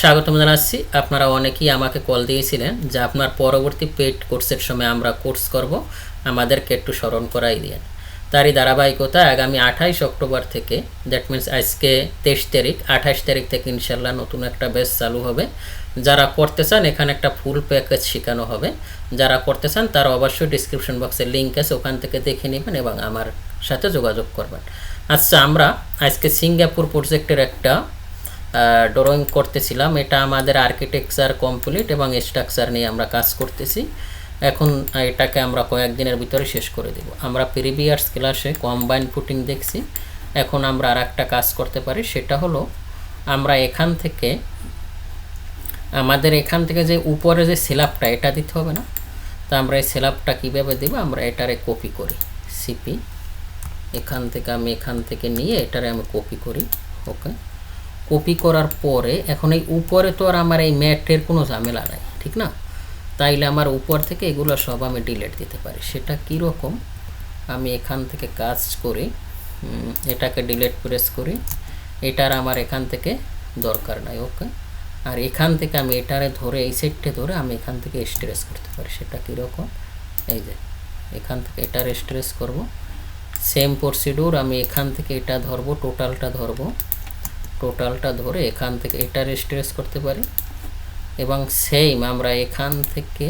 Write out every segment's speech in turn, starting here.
স্বাগতম জানাচ্ছি। আপনারা অনেকেই আমাকে কল দিয়েছিলেন যে আপনার পরবর্তী পেড কোর্সের সময় আমরা কোর্স করব। আমাদেরকে একটু স্মরণ করাই দিন তারই ধারাবাহিকতা আগামী আঠাইশ অক্টোবর থেকে দ্যাট মিন্স আজকে তেইশ তারিখ, আঠাইশ তারিখ থেকে ইনশাল্লাহ নতুন একটা বেস চালু হবে। যারা করতে চান, এখানে একটা ফুল প্যাকেজ শেখানো হবে। যারা করতে চান, তারা অবশ্যই ডিসক্রিপশন বক্সে লিঙ্ক আছে, ওখান থেকে দেখে নেবেন এবং আমার সাথে যোগাযোগ করবেন। আচ্ছা আমরা আজকে সিঙ্গাপুর প্রজেক্টের একটা ড্রয়িং করতেছিলাম। এটা আমাদের আর্কিটেকচার কমপ্লিট এবং স্ট্রাকচার নিয়ে আমরা কাজ করতেছি। এখন এটাকে আমরা কয়েকদিনের ভিতরে শেষ করে দেব। আমরা প্রিভিয়াস ক্লাসে কম্বাইন ফুটিং দেখছি। এখন আমরা আর একটা কাজ করতে পারি। সেটা হলো, আমরা এখান থেকে, আমাদের এখান থেকে যে উপরে যে স্ল্যাবটা এটা দিতে হবে না। তো আমরা এই স্ল্যাবটা কীভাবে দেব? আমরা এটারে কপি করি। সিপি এখান থেকে আমি এখান থেকে নিয়ে এটারে আমি কপি করি। ওকে কপি করার পরে এখন এই উপরে তো আর আমার এই ম্যাটের কোনো ঝামেলা নাই, ঠিক না? তাইলে আমার উপর থেকে এগুলো সব আমি ডিলেট দিতে পারি। সেটা কীরকম? আমি এখান থেকে কাজ করি এটাকে ডিলেট প্রেস করি, এটার আমার এখান থেকে দরকার নাই, ওকে? আর এখান থেকে আমি এটারে ধরে, এই সেটটে ধরে আমি এখান থেকে স্ট্রেস করতে পারি। সেটা কীরকম? এই যে, এখান থেকে এটার স্ট্রেস করব। সেম প্রসিডিউর আমি এখান থেকে এটা ধরবো টোটালটা ধরবো। টোটালটা ধরে এখান থেকে এটার স্ট্রেস করতে পারি। এবং সেম আমরা এখান থেকে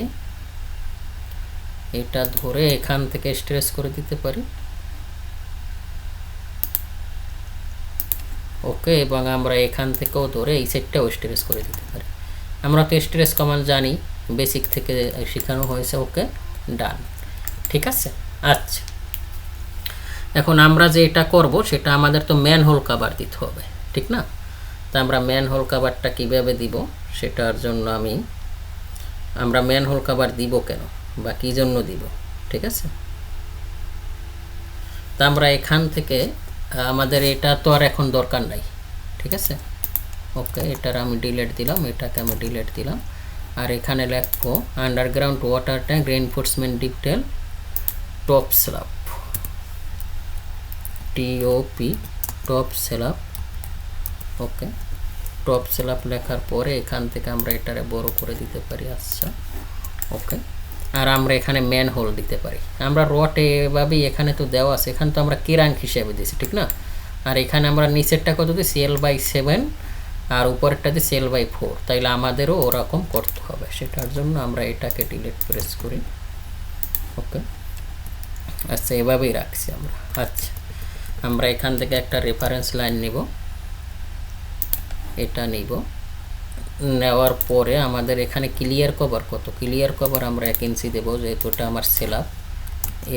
এটা ধরে এখান থেকে স্ট্রেস করে দিতে পারি। ওকে, এবং আমরা এখান থেকেও ধরে এই সেটটাও স্ট্রেস করে দিতে পারি। আমরা তো স্ট্রেস কমান্ড জানি বেসিক থেকে শেখানো হয়েছে, ওকে ডান ঠিক আছে? আচ্ছা। এখন আমরা যে এটা করব, সেটা আমাদের তো ম্যান হোল কাভার দিতে হবে। ঠিক না? তা আমরা ম্যান হোল কাভারটা কীভাবে দিব? সেটার জন্য আমি, আমরা ম্যান হোল কাভার দিব কেন? বা কী জন্য দিব? ঠিক আছে? তা আমরা এখান থেকে, আমাদের এটা তো আর এখন দরকার নাই, ঠিক আছে? ওকে, এটার আমি ডিলেট দিলাম, এটাকে আমি ডিলেট দিলাম। আর এখানে লিখব underground water tank reinforcement detail top slab TOP top slab okay. Top slab লেখার পরে এখান থেকে আমরা এটারে বড় করে দিতে পারি আচ্ছা। ওকে। আর আমরা এখানে ম্যান হোল দিতে পারি। আমরা রট এভাবেই এখানে তো দেওয়া আছে, এখানে তো আমরা কেরাঙ্ক হিসেবে দিয়েছি, ঠিক না? আর এখানে আমরা নিচেরটা কত দিই? সেল বাই সেভেন আর উপরেরটাতে সেল বাই ফোর তাইলে আমাদেরও ওরকম করতে হবে। সেটার জন্য আমরা এটাকে ডিলিট প্রেস করি। ওকে। আচ্ছা এভাবেই রাখছি আমরা। আচ্ছা। আমরা এখান থেকে একটা রেফারেন্স লাইন নিব। এটা নিব। নেওয়ার পরে আমাদের এখানে ক্লিয়ার কভার কত? ক্লিয়ার কভার আমরা এক ইঞ্চি দেবো, যেহেতু এটা আমার সেলাপ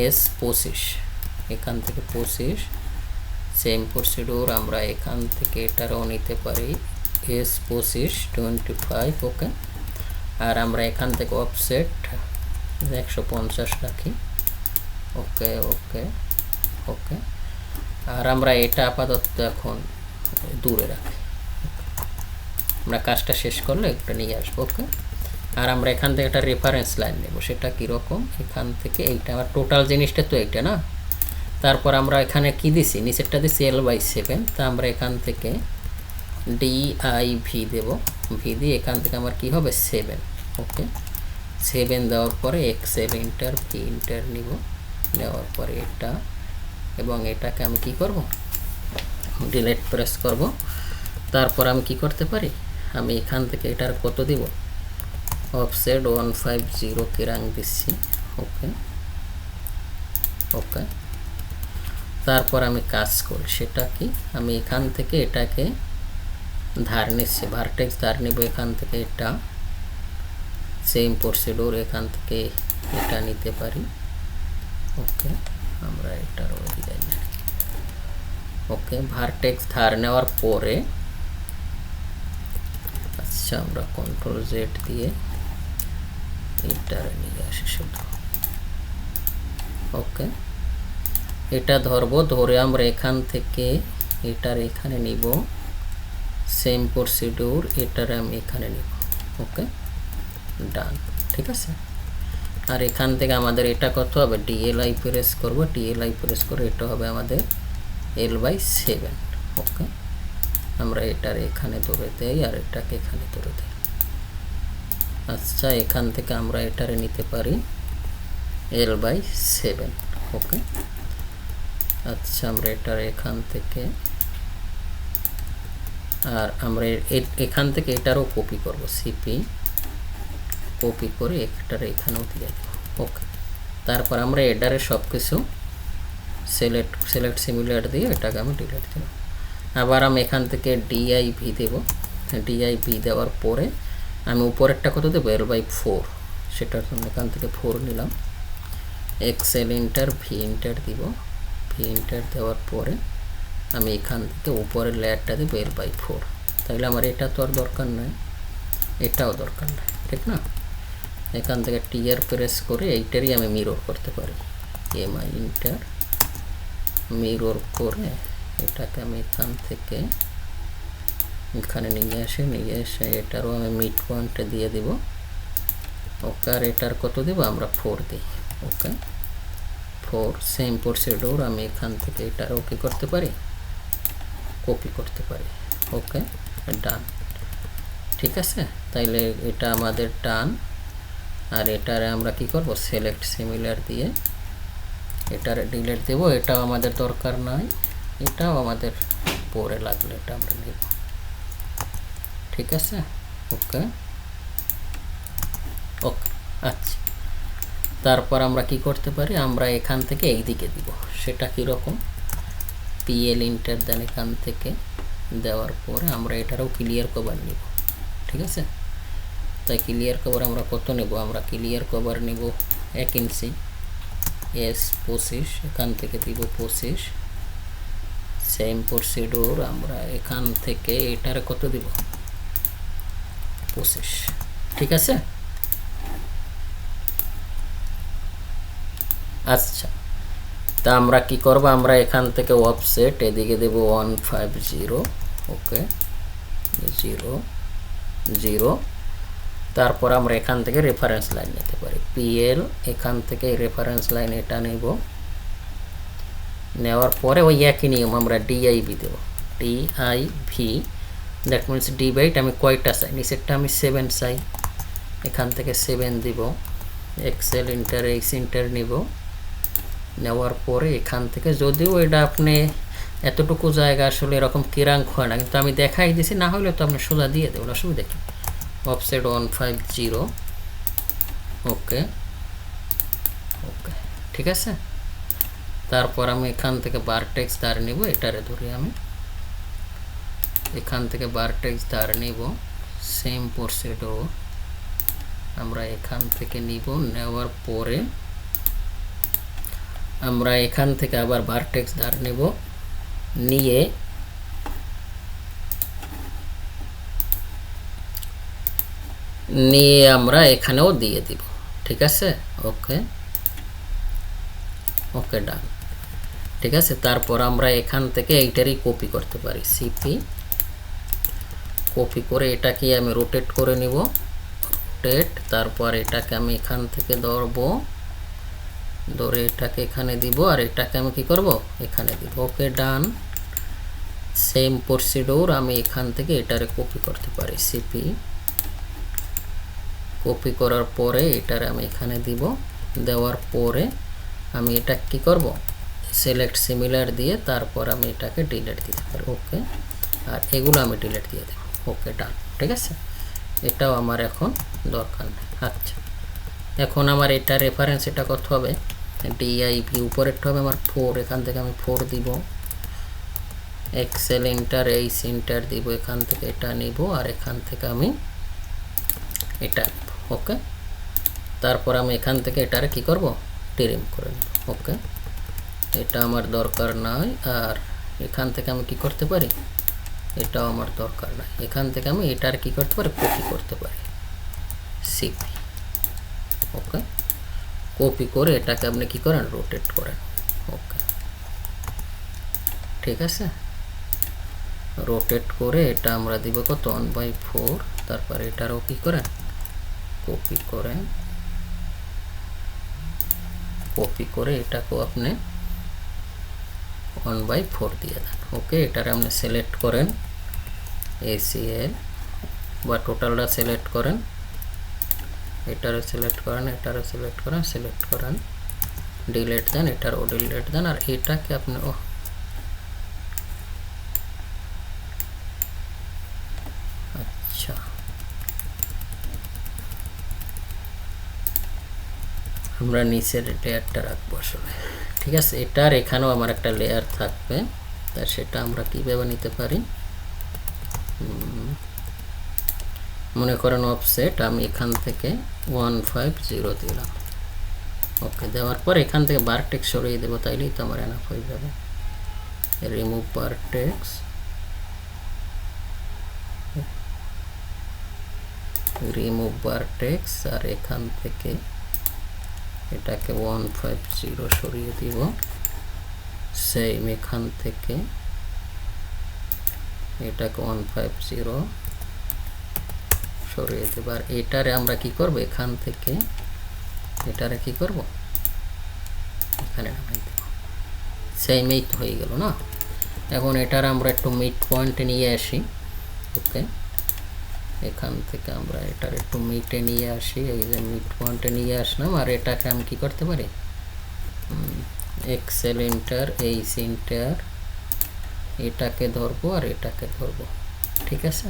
এস পঁচিশ। এখান থেকে পঁচিশ। সেম প্রসিডিউর আমরা এখান থেকে এটারও নিতে পারি। এস পঁচিশ টোয়েন্টি ফাইভ ওকে আর আমরা এখান থেকে অফসেট একশো পঞ্চাশ রাখি। ওকে ওকে ওকে আর আমরা এটা আপাতত এখন দূরে রাখি। আমরা কাজটা শেষ করলে একটা নিয়ে আসব, ওকে? আর আমরা এখান থেকে একটা রেফারেন্স লাইন নেব, সেটা কীরকম? এখান থেকে এইটা, আমার টোটাল জিনিসটা তো এইটা না? তারপর আমরা এখানে কি দিছি? নিচেরটা দিছি এল বাই সেভেন তা আমরা এখান থেকে ডি আই ভি দেব। ভি দিয়ে এখান থেকে আমার কি হবে? Seven okay? সেভেন দেওয়ার পরে X L enter V enter নিব। নেওয়ার পরে এটা, এবং এটাকে আমি কি করব? ডিলেট প্রেস করব। তারপর আমি কি করতে পারি? আমি এখান থেকে এটার কত দিব? অফসেট ওয়ান ফাইভ জিরো কিরাং দিচ্ছি। ওকে ওকে তারপর আমি কাজ করি। সেটা কি? আমি এখান থেকে এটাকে ধার নিচ্ছি। ভার্টেক্স ধার নিব এখান থেকে এটা। সেম প্রসিডিউর এখান থেকে এটা নিতে পারি। ওকে আমরা এটার ডিজাইন ওকে ভার্টেক্স ধার নেওয়ার পরে আচ্ছা আমরা কন্ট্রোল জেড দিয়ে এটারে নিয়ে আসি শুধু। ওকে এটা ধরবো, ধরে আমরা এখান থেকে এটার এখানে নিব। সেম প্রসিডিউর এটার আমি এখানে নিব। ওকে ডান ঠিক আছে? আর এখান থেকে আমাদের এটা কত হবে? ডিএলআই প্রেস করব। ডিএলআই প্রেস করে এটা হবে আমাদের এল বাই সেভেন ওকে আমরা এটার এখানে ধরে দেই আর এটাকে এখানে ধরে দেই। আচ্ছা এখান থেকে আমরা এটারে নিতে পারি এল বাই সেভেন ওকে? আচ্ছা আমরা এটার এখান থেকে আর আমরা এখান থেকে এটারও কপি করব সিপি কপি করে এটার এখানেও দিয়ে দেব, ওকে? তারপর আমরা এডারে সব কিছু সিলেক্ট সিলেক্ট সিমিলার দিয়ে এটাকে আমি ডিলিট দেব। আবার আমি এখান থেকে ডিআইভি দেব। ডিআইভি দেওয়ার পরে আমি উপরেরটা কত দেবো? এল বাই ফোর সেটার জন্য এখান থেকে ফোর নিলাম। এক্সেল ইন্টার ভি ইন্টার দিব। ভি ইন্টার দেওয়ার পরে আমি এখান থেকে উপরের লেয়ারটা দেবো এল বাই ফোর তাহলে আমার এটা তো আর দরকার নয় এটাও দরকার নয় ঠিক না? এখান থেকে টিয়ার প্রেস করে এইটারই আমি মিরর করতে পারি। এম আই ইন্টার মিরর করে এটাকে আমি এখান থেকে এখানে নিয়ে আসি নিয়ে এসে এটারও আমি মিড পয়েন্টে দিয়ে দিব। ওকে, আর এটার কত দেবো? আমরা ফোর দিই। ওকে ফোর সেম প্রসিডিওর আমি এখান থেকে এটারও কি করতে পারি? কপি করতে পারি। ওকে ডান ঠিক আছে? তাইলে এটা আমাদের ডান আর এটারে আমরা কি করব? সিলেক্ট সিমিলার দিয়ে এটারে ডিলেট দেব। এটাও আমাদের দরকার নাই। এটাও আমাদের পরে লাগলে, এটা আমরা নেব। ঠিক আছে? ওকে। ওকে আচ্ছা। তারপর আমরা কি করতে পারি? আমরা এখান থেকে এই দিকে দিব। সেটা কীরকম? পিএল ইন্টার দেন এখান থেকে দেওয়ার পরে আমরা এটারও ক্লিয়ার কভার নিব। ঠিক আছে? তাই ক্লিয়ার কভার আমরা কত নেব? আমরা ক্লিয়ার কভার নেব এক ইঞ্চি এস পঁচিশ, এখান থেকে দিব পঁচিশ। সেম প্রসিডিওর আমরা এখান থেকে এটার কত দিব? পঁচিশ। ঠিক আছে? আচ্ছা। তা আমরা কি করব? আমরা এখান থেকে অফসেট এদিকে দেব one five zero okay? Zero zero তারপর আমরা এখান থেকে রেফারেন্স লাইন নিতে পারি। পিএল এখান থেকে রেফারেন্স লাইন এটা নেব। নেওয়ার পরে ওই একই নিয়ম আমরা ডিআইভি দেব। ডিআইভি দ্যাট মিনস ডিভাইড আমি কয়টা চাই? নিচেরটা আমি সেভেন চাই। এখান থেকে সেভেন দিব। এক্সেল ইন্টার এক্স ইন্টার নিব। নেওয়ার পরে এখান থেকে যদিও এটা আপনি এতটুকু জায়গা আসলে এরকম কিরাঙ্ক হয় না, কিন্তু আমি দেখাই দিছি, না হলে তো আপনি সোজা দিয়ে দেবেন, অসুবিধা কি? Offset one five zero okay okay ঠিক আছে? তারপর আমি এখান থেকে বারটেক্স ধার নিব, এটারে ধরি আমি। এখান থেকে বারটেক্স ধার নিব সেম প্রসিডিওর আমরা এখান থেকে নিব, নেওয়ার পরে আমরা এখান থেকে আবার ভার্টেক্স ধার নেব, নিয়ে নিয়ে আমরা এখানেও দিয়ে দিব, ঠিক আছে? ওকে ওকে ডান ঠিক আছে? তারপর আমরা এখান থেকে এইটারই কপি করতে পারি। সিপি কপি করে এটাকে আমি রোটেট করে নিব। রোটেট তারপর এটাকে আমি এখান থেকে ধরবো। ধরে এটাকে এখানে দিব আর এটাকে আমি কি করব? এখানে দিব। ওকে ডান সেম প্রসিডিওর আমি এখান থেকে এটারে কপি করতে পারি। সিপি কপি করার পরে এটারে আমি এখানে দিব। দেওয়ার পরে আমি এটা কি করব? সিলেক্ট সিমিলার দিয়ে তারপর আমি এটাকে ডিলেট দিতে পারি। ওকে আর এগুলো আমি ডিলেট দিয়ে দেব। ওকে ডান ঠিক আছে? এটাও আমার এখন দরকার নেই। আচ্ছা। এখন আমার এটা রেফারেন্স এটা কত হবে। ডিআইভি উপরেরটা হবে আমার ফোর এখান থেকে আমি ফোর দিব। এক্সেল ইন্টার এইচ ইন্টার দিব। এখান থেকে এটা নিব আর এখান থেকে আমি এটা ওকে তারপর আমি এখান থেকে এটারে কি করব? টিরিম করে নেব। ওকে এটা আমার দরকার নাই, আর এখান থেকে আমি কি করতে পারি? এটাও আমার দরকার নাই। এখান থেকে আমি এটার কি করতে পারি? কপি করতে পারি। সিপি ওকে কপি করে এটাকে আপনি কি করেন? রোটেট করেন। ওকে ঠিক আছে? রোটেট করে এটা আমরা দিব কত? ওয়ান বাই ফোর তারপর এটারও কি করেন? কপি করেন। কপি করে এটাকেও আপনি ওয়ান বাই ফোর দিয়ে দেন। ওকে এটারে আপনি সিলেক্ট করেন এসিএল বা টোটালটা সিলেক্ট করেন এটারও সিলেক্ট করেন এটারও সিলেক্ট করেন সিলেক্ট করেন ডিলেট দেন, এটারও ডিলেট দেন, আর এটাকে আপনি ও আচ্ছা আমরা নিচের লেয়ারটা রাখব আসলে। ঠিক আছে? এটার এখানেও আমার একটা লেয়ার থাকবে। তা সেটা আমরা কীভাবে নিতে পারি? মনে করেন অফসেট আমি এখান থেকে ওয়ান ফাইভ জিরো দিলাম। ওকে দেওয়ার পর এখান থেকে বারটেক্স সরিয়ে দেবো, তাইলেই তো আমার এনাফ হয়ে যাবে। রিমুভ বারটেক্স রিমুভ বারটেক্স আর এখান থেকে এটাকে ওয়ান ফাইভ জিরো সরিয়ে দিব। সেম এখান থেকে এটাকে ওয়ান ফাইভ জিরো সরিয়ে দেব। আর এটারে আমরা কি করব? এখান থেকে এটারে কি করব? এখানে নামাই দেব। সেম এই তো হয়ে গেল না? এখন এটার আমরা একটু মিড পয়েন্টে নিয়ে আসি। ওকে এখান থেকে আমরা এটার একটু মিটে নিয়ে আসি, এই যে মিট পয়েন্টে নিয়ে আসলাম। আর এটাকে আমি কী করতে পারি? এক্সেল ইন্টার এইচ ইন্টার এটাকে ধরবো আর এটাকে ধরবো। ঠিক আছে?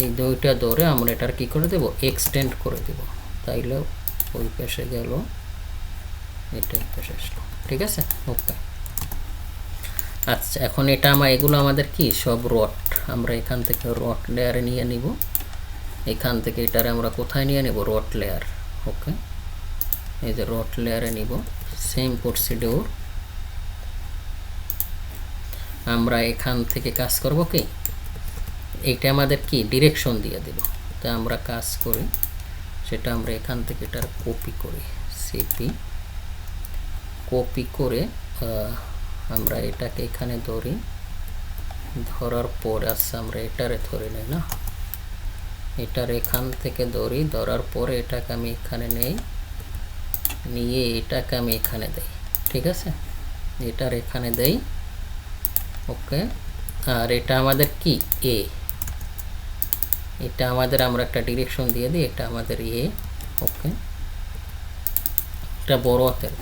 এই দুইটা ধরে আমরা এটার কি করে দেব? এক্সটেন্ড করে দেব। তাইলে ওই পাশে গেল এটা এই পাশে আসলো। ঠিক আছে? ওকে আচ্ছা এখন এটা আমার এগুলো আমাদের কি? সব রট আমরা এখান থেকে রট লেয়ারে নিয়ে নিব। এখান থেকে এটারে আমরা কোথায় নিয়ে নেব? রট লেয়ার ওকে এই যে রট লেয়ারে নিব। সেম প্রসিডিওর আমরা এখান থেকে কাজ করব কি? এইটা আমাদের কি? ডিরেকশন দিয়ে দেব। তা আমরা কাজ করি। সেটা আমরা এখান থেকে এটার কপি করি। সিপি কপি করে আমরা এটাকে এখানে ধরি। ধরার পর আচ্ছা আমরা এটারে ধরে নেই না? এটার এখান থেকে ধরি, ধরার পরে এটাকে আমি এখানে নেই। নিয়ে এটাকে আমি এখানে দেই, ঠিক আছে? এটার এখানে দেই, ওকে? আর এটা আমাদের কি? এ এটা আমাদের আমরা একটা ডিরেকশন দিয়ে দিই, এটা আমাদের এ ওকে? এটা বড় হাতের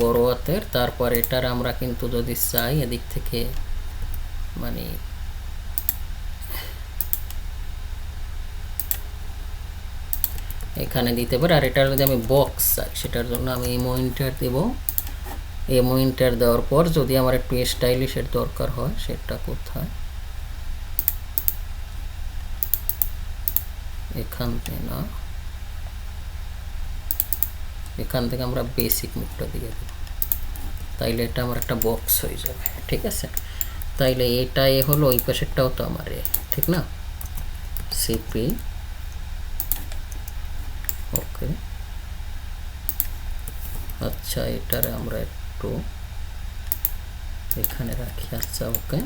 বড় হাতের, তারপর এটার আমরা কিন্তু যদি চাই এদিক থেকে মানে এখানে দিতে পারি, আর এটার যদি আমি বক্স চাই, সেটার জন্য আমি এমো ইন্টার দেব। এমো ইন্টার দেওয়ার পর যদি আমার একটু স্টাইলিশের দরকার হয়, সেটা কোথায়? এখান থেকে না। এখান থেকে আমরা বেসিক মুখটা দিয়ে দেব। তাইলে এটা আমার একটা বক্স হয়ে যাবে, ঠিক আছে? তাইলে এটা এ হলো, ওই পাশেরটাও তো আমার এ, ঠিক না? সিপি ওকে আচ্ছা এটারে আমরা একটু এখানে রাখি আচ্ছা ওকে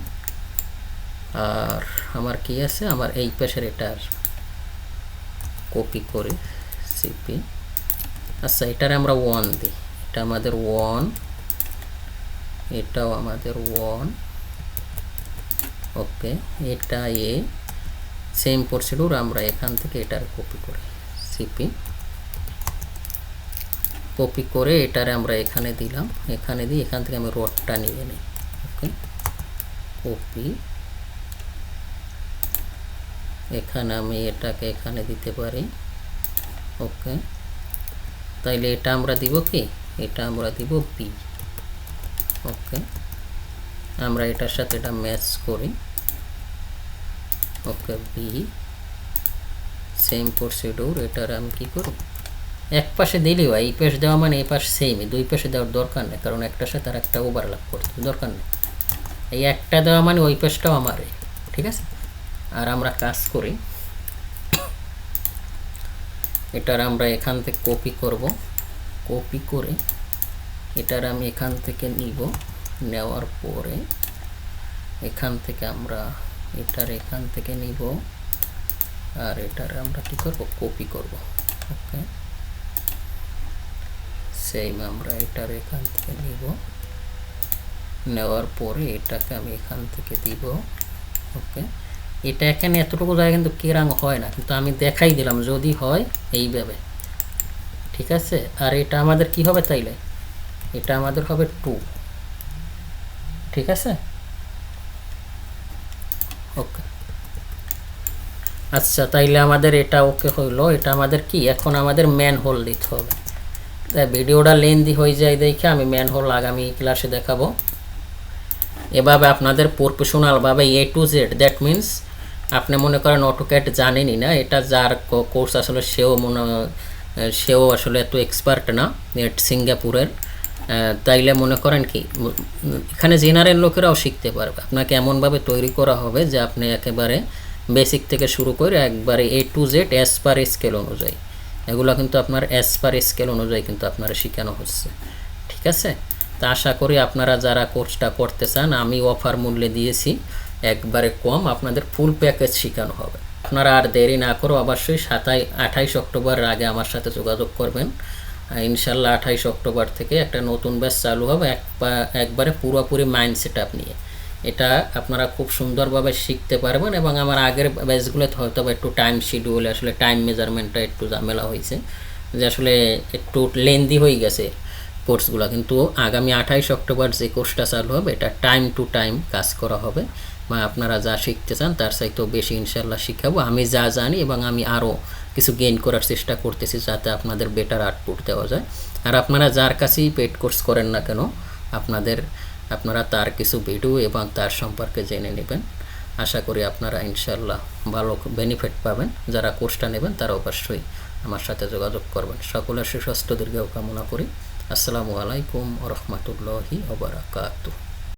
আর আমার কি আছে? আমার এই পাশের এটার কপি করে সিপি আচ্ছা এটারে আমরা ওয়ান দিই। এটা আমাদের ওয়ান এটাও আমাদের ওয়ান ওকে এটা এ সেম প্রসিডিউর আমরা এখান থেকে এটার কপি করি সিপি কপি করে এটারে আমরা এখানে দিলাম, এখানে দিই এখান থেকে আমি রডটা নিয়ে নিই ওকে কপি এখানে আমি এটাকে এখানে দিতে পারি ওকে তাইলে এটা আমরা দিব কি? এটা আমরা দিব বি ওকে আমরা এটার সাথে এটা ম্যাচ করি। ওকে বি সেম প্রসিডিউর এটার আমি কি করি? এক পাশে দিলেও হয়, এই পাশে দেওয়া মানে এই পাশ সেমই দুই পাশে দেওয়ার দরকার নেই কারণ একটার সাথে আর একটা ওভারলাপ করতে দরকার নেই। এই একটা দেওয়া মানে ওই পাশটাও আমারই ঠিক আছে? আর আমরা কাজ করি। এটার আমরা এখান থেকে কপি করব। কপি করে এটার আমি এখান থেকে নিব। নেওয়ার পরে এখান থেকে আমরা এটার এখান থেকে নিব। আর এটার আমরা কি করব? কপি করব। ওকে? সেম আমরা এটার এখান থেকে নিব। নেওয়ার পরে এটাকে আমি এখান থেকে দিব। ওকে? এটা এখানে এতটুকু জায়গা কিন্তু কেরাং হয় না, কিন্তু আমি দেখাই দিলাম যদি হয় এইভাবে। ঠিক আছে? আর এটা আমাদের কি হবে তাইলে? এটা আমাদের হবে টু ঠিক আছে? ওকে। আচ্ছা তাইলে আমাদের এটা ওকে হইল। এটা আমাদের কি? এখন আমাদের ম্যান হোল দিতে হবে। তাই ভিডিওটা লেন্দি হয়ে যায় দেখে আমি ম্যান হোল আগামী ক্লাসে দেখাবো। এভাবে আপনাদের প্রফেশনালভাবে A to Z that means আপনি মনে করেন অটোক্যাট জানেনই না, এটা যার কোর্স আসলে সেও মনে, সেও আসলে এত এক্সপার্ট না সিঙ্গাপুরের তাইলে মনে করেন কি এখানে জেনারেল লোকেরাও শিখতে পারবে। আপনাকে এমনভাবে তৈরি করা হবে যে আপনি একেবারে বেসিক থেকে শুরু করে একবারে A to Z as per scale অনুযায়ী। এগুলো কিন্তু আপনার অ্যাজ পার স্কেল অনুযায়ী কিন্তু আপনারা শেখানো হচ্ছে। ঠিক আছে? তা আশা করি আপনারা যারা কোর্সটা করতে চান, আমি অফার মূল্যে দিয়েছি। একবারে কম আপনাদের ফুল প্যাকেজ শেখানো হবে। আপনারা আর দেরি না করে অবশ্যই সাতাই, আঠাইশ অক্টোবরের আগে আমার সাথে যোগাযোগ করবেন। ইনশাল্লাহ আঠাইশ অক্টোবর থেকে একটা নতুন ব্যাচ চালু হবে একবা- একবারে পুরোপুরি মাইন্ড সেট আপ নিয়ে। এটা আপনারা খুব সুন্দরভাবে শিখতে পারবেন এবং আমার আগের ব্যাচগুলোতে হয়তো একটু টাইম শিডিউল আসলে টাইম মেজারমেন্টটা একটু ঝামেলা হয়েছে, যে আসলে একটু লেন্দি হয়ে গেছে কোর্সগুলো কিন্তু আগামী আঠাইশ অক্টোবর যে কোর্সটা চালু হবে, এটা টাইম টু টাইম কাজ করা হবে। বা আপনারা যা শিখতে চান, তার চাইতেও বেশি ইনশাল্লাহ শিখাবো। আমি যা জানি এবং আমি আরও কিছু গেইন করার চেষ্টা করতেছি যাতে আপনাদের বেটার আউটপুট দেওয়া যায়। আর আপনারা যার কাছেই পেড কোর্স করেন না কেন, আপনাদের, আপনারা তার কিছু ভিডিও এবং তার সম্পর্কে জেনে নেবেন। আশা করি আপনারা ইনশাল্লাহ ভালো বেনিফিট পাবেন। যারা কোর্সটা নেবেন, তারা অবশ্যই আমার সাথে যোগাযোগ করবেন। সকলের সুস্বাস্থ্য দীর্ঘ কামনা করি। আসসালামু আলাইকুম রহমতুল্লাহি ওবরাকাতুহ